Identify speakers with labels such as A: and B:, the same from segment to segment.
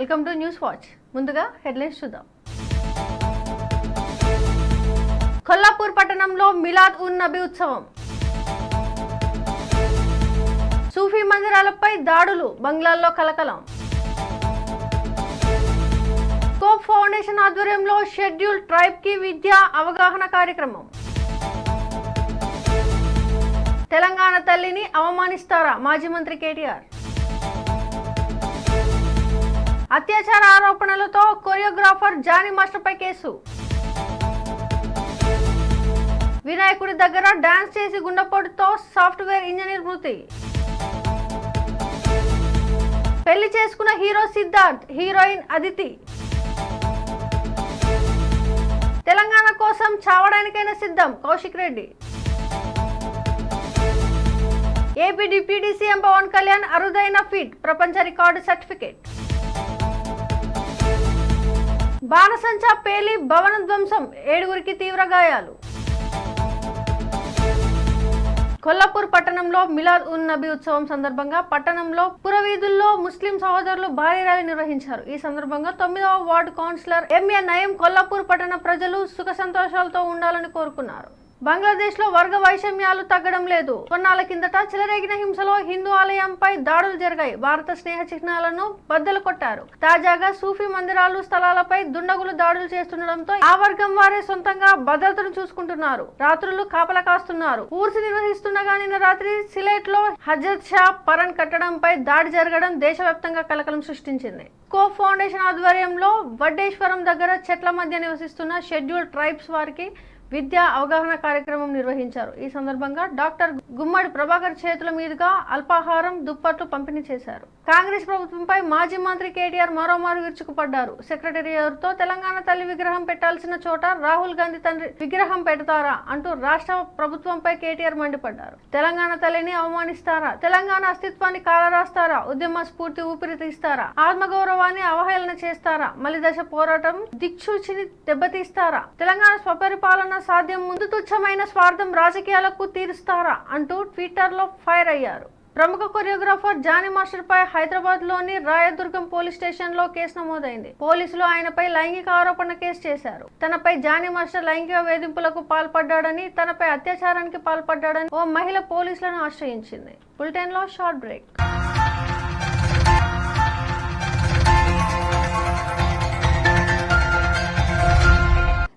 A: Welcome to News Watch. ముందుగా headlines చూద్దాం. కొల్లాపూర్ పట్టణంలో మిలాద్ ఉన్ నబీ ఉత్సవం. సూఫీ మందిరాలపై దాడులు బంగ్లాల్లో కలకలం. కోప్ ఫౌండేషన్ ఆధ్వర్యంలో షెడ్యూల్ ట్రైబ్కి విద్యా అవగాహన కార్యక్రమం. తెలంగాణ తల్లిని అవమానిస్తారా మాజీ మంత్రి కేటీఆర్? అత్యాచార ఆరోపణలతో కొరియోగ్రాఫర్ జానీ మాస్టర్పై కేసు. వినాయకుడి దగ్గర డాన్స్ చేసి గుండెపోటుతో సాఫ్ట్వేర్ ఇంజనీర్ మృతి. పెళ్ళి చేసుకున్న హీరో సిద్ధార్థ్ హీరోయిన్ అదితి. తెలంగాణ కోసం చావడానికైనా సిద్ధం Kaushik Reddy. AP deputy CM Pawan Kalyan అరుదైన ఫిట్ ప్రపంచ రికార్డు సర్టిఫికేట్. బాణసంచ పేలి భవన ధ్వంసం ఏడుగురికి తీవ్ర గాయాలు. కొల్లాపూర్ పట్టణంలో మిలాద్ ఉన్ నబీ ఉత్సవం సందర్భంగా పట్టణంలో పురవీధుల్లో ముస్లిం సహోదరులు భారీ ర్యాలీ నిర్వహించారు. ఈ సందర్భంగా తొమ్మిదవ వార్డు కౌన్సిలర్ ఎంఏ నయం కొల్లాపూర్ పట్టణ ప్రజలు సుఖ సంతోషాలతో ఉండాలని కోరుకున్నారు. బంగ్లాదేశ్లో వర్గ వైషమ్యాలు తగ్గడం లేదు. కొన్నాళ్ళ కిందట చెలరేగిన హింసలో హిందూ ఆలయంపై దాడులు జరిగాయి. భారత స్నేహ చిహ్నాలను బద్దలు కొట్టారు. తాజాగా సూఫీ మందిరాలు స్థలాలపై దుండగులు దాడులు చేస్తుండటంతో ఆ వర్గం వారే సొంతంగా భద్రతను చూసుకుంటున్నారు. రాత్రులు కాపలా కాస్తున్నారు. ఊర్సి నిర్వహిస్తుండగా నిన్న రాత్రి సిలేట్లో హజరత్ షా పరన్ కట్టడంపై దాడి జరగడం దేశవ్యాప్తంగా కలకలం సృష్టించింది. కో ఫౌండేషన్ ఆధ్వర్యంలో వడ్డేశ్వరం దగ్గర చెట్ల మధ్య నివసిస్తున్న షెడ్యూల్ ట్రైబ్స్ వారికి విద్యా అవగాహన కార్యక్రమం నిర్వహించారు. ఈ సందర్భంగా డాక్టర్ గుమ్మడి ప్రభాకర్ చేతుల మీదుగా అల్పాహారం దుప్పట్లు పంపిణీ చేశారు. కాంగ్రెస్ ప్రభుత్వంపై మాజీ మంత్రి కేటీఆర్ మరోమారు విరుచుకుపడ్డారు. సెక్రటేరియట్తో తెలంగాణ తల్లి విగ్రహం పెట్టాల్సిన చోట రాహుల్ గాంధీ తండ్రి విగ్రహం పెడతారా అంటూ రాష్ట్ర ప్రభుత్వంపై కేటీఆర్ మండిపడ్డారు. తెలంగాణ తల్లిని అవమానిస్తారా? తెలంగాణ అస్తిత్వాన్ని కాలరాస్తారా? ఉద్యమ స్ఫూర్తి ఊపిరి తీస్తారా? ఆత్మగౌరవాన్ని అవహేళన చేస్తారా? మలిదశ పోరాటం దిక్సూచిని దెబ్బతీస్తారా? తెలంగాణ స్వపరిపాలన సాధ్యం ముందు తుచ్చమైన స్వార్థం రాజకీయాలకు తీరుస్తారా? అంటూ ట్విట్టర్లో ఫైర్ అయ్యారు. ప్రముఖ కొరియోగ్రాఫర్ జానీ మాస్టర్ పై హైదరాబాద్లోని రాయదుర్గం పోలీస్ స్టేషన్లో కేసు నమోదైంది. పోలీసులు ఆయనపై లైంగిక ఆరోపణ కేసు చేశారు. తనపై జానీ మాస్టర్ లైంగిక వేధింపులకు పాల్పడ్డాడని తనపై అత్యాచారానికి పాల్పడ్డాడని ఓ మహిళ పోలీసులను ఆశ్రయించింది. బులెటిన్లో షార్ట్ బ్రేక్.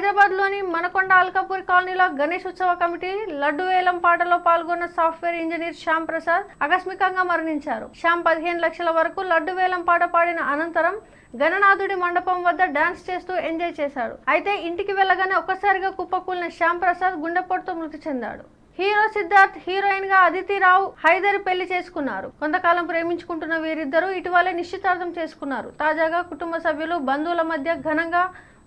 A: హైదరాబాద్లోని హైదరాబాద్లోని మనకొండ అల్కాపూర్ కాలనీలో గణేష్ ఉత్సవ కమిటీ లడ్డు వేలం పాటలో పాల్గొన్న సాఫ్ట్వేర్ ఇంజనీర్ శ్యామ్ ప్రసాద్ ఆకస్మికంగా మరణించారు. శ్యామ్ పదిహేను లక్షల వరకు లడ్డు వేలం పాట పాడిన అనంతరం గణనాథుడి మండపం వద్ద డాన్స్ చేస్తూ ఎంజాయ్ చేశాడు. అయితే ఇంటికి వెళ్ళగానే ఒక్కసారిగా కుప్పకూలిన శ్యామ్ ప్రసాద్ గుండెపోటుతో మృతి చెందాడు. హీరో సిద్ధార్థ్ హీరోయిన్గా అదితి రావు హైదర్ పెళ్ళి చేసుకున్నారు. కొంతకాలం ప్రేమించుకుంటున్న వీరిద్దరూ ఇటీవలే నిశ్చితార్థం చేసుకున్నారు. తాజాగా కుటుంబ సభ్యులు బంధువుల మధ్య ఘనంగా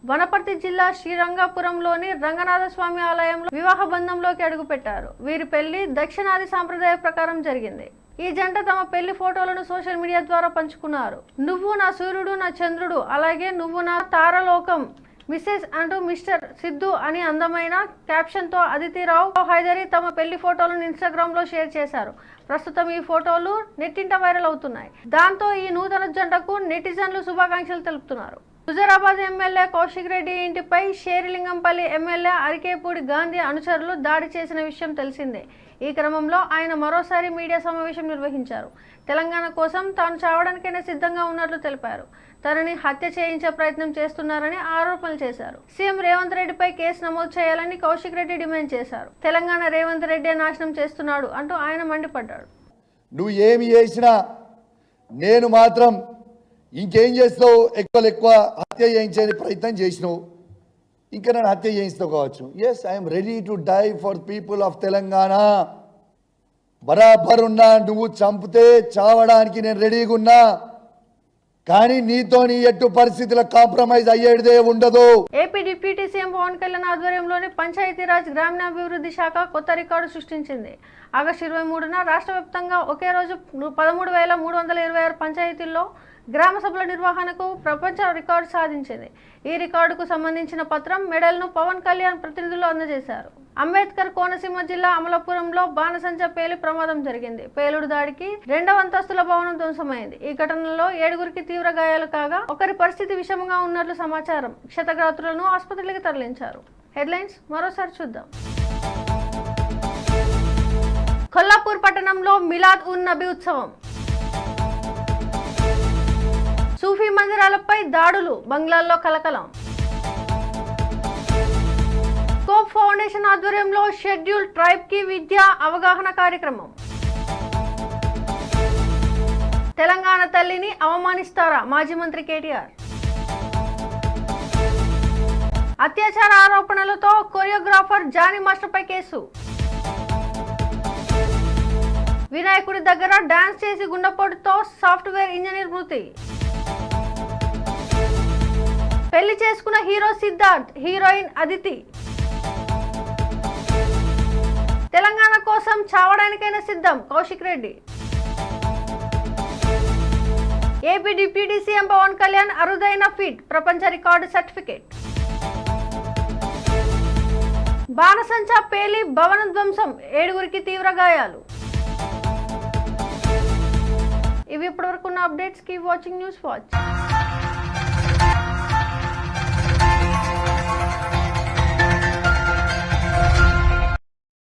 A: వనపర్తి జిల్లా శ్రీరంగపురంలోని రంగనాథ స్వామి ఆలయంలో వివాహ బంధంలోకి అడుగుపెట్టారు. వీరి పెళ్ళి దక్షిణాది సాంప్రదాయ ప్రకారం జరిగింది. ఈ జంట తమ పెళ్ళి ఫోటోలను సోషల్ మీడియా ద్వారా పంచుకున్నారు. నువ్వు నా సూర్యుడు నా చంద్రుడు అలాగే నువ్వు నా తారలోకం మిస్సెస్ అంటూ మిస్టర్ సిద్ధు అని అందమైన క్యాప్షన్తో అదితిరావు హైదరి తమ పెళ్ళి ఫోటోలను ఇన్స్టాగ్రామ్లో షేర్ చేశారు. ప్రస్తుతం ఈ ఫోటోలు నెట్టింట వైరల్ అవుతున్నాయి. దాంతో ఈ నూతన జంటకు నెటిజన్లు శుభాకాంక్షలు తెలుపుతున్నారు. హుజరాబాద్ ఎమ్మెల్యే కౌశిక్ రెడ్డి ఇంటిపై షేరిలింగంపల్లి ఎమ్మెల్యే అరికేపూడి గాంధీ అనుచరులు దాడి చేసిన విషయం తెలిసిందే. ఈ క్రమంలో ఆయన మరోసారి మీడియా సమావేశం నిర్వహించారు. తెలంగాణ కోసం తాను చావడానికైనా సిద్ధంగా ఉన్నట్లు తెలిపారు. తనని హత్య చేయించే ప్రయత్నం చేస్తున్నారని ఆరోపణలు చేశారు. సీఎం రేవంత్ రెడ్డిపై కేసు నమోదు చేయాలని కౌశిక్ రెడ్డి డిమాండ్ చేశారు. తెలంగాణ రేవంత్ రెడ్డి నాశనం చేస్తున్నాడు అంటూ ఆయన మండిపడ్డాడు.
B: నువ్వు ఏమి చేసినా నేను మాత్రం ఇంకేం చేస్తావు ఎక్కువ ఎక్కువ హత్య చేయించే ప్రయత్నం చేసినావు. ఇంకా నన్ను హత్య చేయించుకోవచ్చు కావచ్చు. Yes I'm ready to die for people of Telangana బరాబర్ ఉన్నా నువ్వు చంపితే చావడానికి నేను రెడీగా ఉన్నా. కానీ నీతో నీ ఎట్టు పరిస్థితుల కాంప్రమైజ్ అయ్యేదే ఉండదు.
A: AP deputy CM Pawan Kalyan ఆధ్వర్యంలోని పంచాయతీరాజ్ గ్రామీణాభివృద్ధి శాఖ కొత్త రికార్డు సృష్టించింది. ఆగస్టు ఇరవై మూడున రాష్ట్ర వ్యాప్తంగా ఒకే రోజు పదమూడు వేల మూడు వందల ఇరవై ఆరు పంచాయతీల్లో గ్రామ సభల నిర్వహణకు ప్రపంచ రికార్డు సాధించింది. ఈ రికార్డుకు సంబంధించిన పత్రం మెడల్ను పవన్ కళ్యాణ్ ప్రతినిధులు అందజేశారు. అంబేద్కర్ కోనసీమ జిల్లా అమలాపురంలో బాణసంచ పేలి ప్రమాదం జరిగింది. పేలుడు దాడికి రెండవ అంతస్తుల భవనం ధ్వంసమైంది. ఈ ఘటనలో ఏడుగురికి తీవ్ర గాయాలు కాగా ఒకరి పరిస్థితి విషమంగా ఉన్నట్లు సమాచారం క్షతగాత్రులను ఆసుపత్రికి తరలించారు. హెడ్లైన్స్ మరోసారి చూద్దాం. కొల్లాపూర్ పట్టణంలో మిలాద్ ఉన్ నబీ ఉత్సవం. సూఫీ మందిరాలపై దాడులు బంగ్లాల్లో కలకలం. కోప్ ఫౌండేషన్ ఆధ్వర్యంలో షెడ్యూల్ ట్రైబ్కి విద్యా అవగాహన కార్యక్రమం. తెలంగాణ తల్లిని అవమానిస్తారా మాజీ మంత్రి కేటీఆర్? అత్యాచార ఆరోపణలతో కొరియోగ్రాఫర్ జానీ మాస్టర్పై కేసు. వినాయకుడి దగ్గర డాన్స్ చేసి గుండెపోటుతో సాఫ్ట్వేర్ ఇంజనీర్ మృతి. పెళ్ళి చేసుకున్న హీరో సిద్ధార్థ్ హీరోయిన్ అదితి. తెలంగాణ కోసం చావడానికైనా సిద్ధం Kaushik Reddy. AP deputy CM Pawan Kalyan అరుదైన ఫీట్ ప్రపంచ రికార్డు సర్టిఫికేట్. బాణసంచా పేలి భవన ధ్వంసం ఏడుగురికి తీవ్ర గాయాలు. ఇవి ఇప్పటివరకు ఉన్న అప్డేట్స్కి వాచింగ్ న్యూస్ వాచ్.